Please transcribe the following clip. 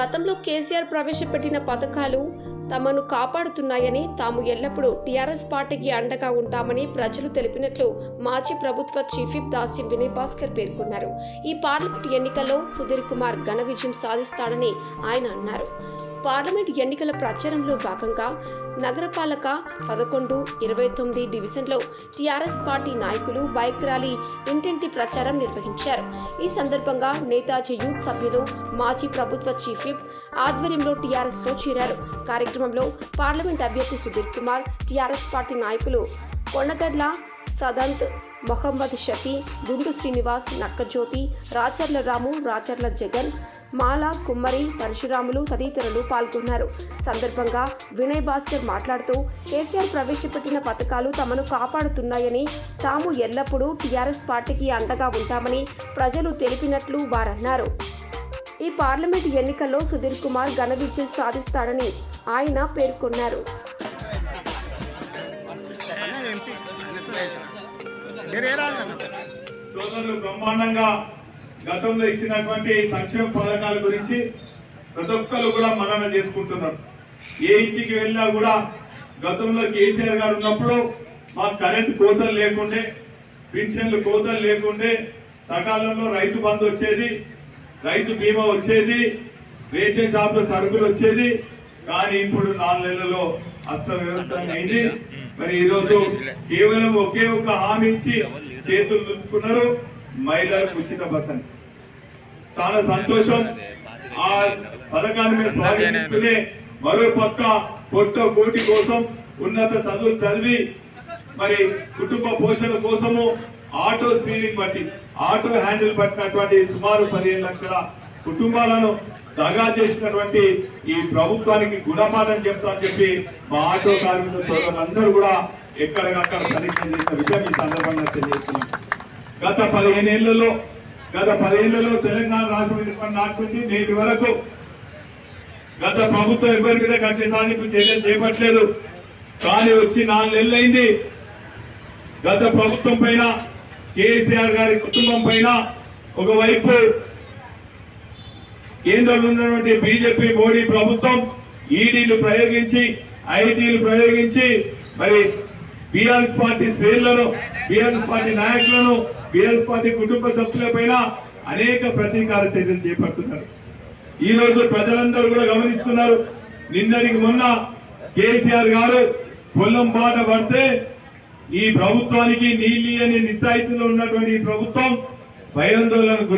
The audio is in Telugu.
గతంలో కేసీఆర్ ప్రవేశపెట్టిన పథకాలు తమను కాపాడుతున్నాయని తాము ఎల్లప్పుడూ టీఆర్ఎస్ పార్టీకి అండగా ఉంటామని ప్రజలు తెలిపినట్లు మాజీ ప్రభుత్వ చీఫ్ విప్ దాస్యం వినయ్ భాస్కర్ పేర్కొన్నారు. ఈ పార్లమెంట్ ఎన్నికల్లో సుధీర్ కుమార్ ఘన విజయం సాధిస్తాడని ఆయన అన్నారు. పార్లమెంట్ ఎన్నికల ప్రచారంలో భాగంగా నగరపాలక పదకొండు ఇరవై తొమ్మిది డివిజన్లో టీఆర్ఎస్ పార్టీ నాయకులు బైక్ ర్యాలీ ఇంటింటి ప్రచారం నిర్వహించారు. ఈ సందర్భంగా నేతాజీ యూత్ సభ్యులు మాజీ ప్రభుత్వ చీఫ్ విప్ ఆధ్వర్యంలో టీఆర్ఎస్లో చేరారు కార్యక్రమంలో పార్లమెంట్ అభ్యర్థి సుధీర్ కుమార్ టీఆర్ఎస్ పార్టీ నాయకులు కొండగడ్ల సదంత్ మొహమ్మద్ షఫీ గుండు శ్రీనివాస్ నక్కజ్యోతి రాచర్ల రాము రాచర్ల జగన్ మాల కుమ్మరి పరశురాములు తదితరులు పాల్గొన్నారు. సందర్భంగా వినయ్ భాస్కర్ మాట్లాడుతూ కేసీఆర్ ప్రవేశపెట్టిన పథకాలు తమను కాపాడుతున్నాయని తాము ఎల్లప్పుడూ టీఆర్ఎస్ పార్టీకి అండగా ఉంటామని ప్రజలు తెలిపినట్లు వారన్నారు. ఈ పార్లమెంట్ ఎన్నికల్లో సుధీర్ కుమార్ ఘన విజయం సాధిస్తాడని ఆయన పేర్కొన్నారు. సోదరులు బ్రహ్మాండంగా గతంలో ఇచ్చినటువంటి సంక్షేమ పథకాల గురించి ప్రతి ఒక్కరు కూడా మనన చేసుకుంటున్నారు. ఏ ఇంటికి వెళ్ళినా కూడా గతంలో కేసీఆర్ గారు ఉన్నప్పుడు మాకు కరెంట్ కోతలు లేకుండే పింఛన్లు కోతలు లేకుండే సకాలంలో రైతు బంధు వచ్చేది రైతు బీమా వచ్చేది రేషన్ షాప్లో సరుకులు వచ్చేది కానీ ఇప్పుడు నాలుగు నెలల్లో అస్తవ్యవస్థమైంది అయింది. మరి ఈరోజు కేవలం ఒకే ఒక హామీ ఇచ్చి చేతులు దులుపుకున్నారు మహిళలకు ఉచిత బసని చాలా సంతోషం. ఆ పథకాన్ని మేము స్వాగతిస్తూనే మరో పక్క పొట్ట కోటి కోసం ఉన్నత చదువులు చదివి మరి కుటుంబ పోషణ కోసము ఆటో స్క్రీనింగ్ బట్టి ఆటో హ్యాండిల్ పట్టినటువంటి సుమారు పదిహేను లక్షల కుటుంబాలను దగా చేసినటువంటి ఈ ప్రభుత్వానికి గుణపాఠం చెప్తా అని చెప్పి మా ఆటో కార్మిక సోదరులందరూ కూడా ఎక్కడికక్కడ ప్రతిజ్ఞ చేసిన విషయం ఈ సందర్భంగా తెలియజేస్తున్నాం. గత పదిహేనేళ్ళలో గత పదిహేళ్ళలో తెలంగాణ రాష్ట్రం నాటి నేటి వరకు గత ప్రభుత్వం ఎవరి మీద కక్ష సాధింపు చర్యలు చేపట్టలేదు. కానీ వచ్చి నాలుగు నెలలైంది. గత ప్రభుత్వం పైన కేసీఆర్ గారి కుటుంబం పైన ఒకవైపు కేంద్రంలో ఉన్నటువంటి బీజేపీ మోడీ ప్రభుత్వం ఈడీలు ప్రయోగించి ఐటీలు ప్రయోగించి మరి బీఆర్ఎస్ పార్టీ శ్రేణులను బీఆర్ఎస్ పార్టీ నాయకులను బీఆర్ఎస్ పార్టీ కుటుంబ సభ్యులపైన అనేక ప్రతీకార చర్యలు చేపడుతున్నారు. ఈ రోజు ప్రజలందరూ కూడా గమనిస్తున్నారు. నిన్నటికి మొన్న కేసీఆర్ గారు పొలం బాట పడితే ఈ ప్రభుత్వానికి నీళ్ళు అనే నిస్సాయితీలో ఉన్నటువంటి ఈ ప్రభుత్వం భయాందోళన గురి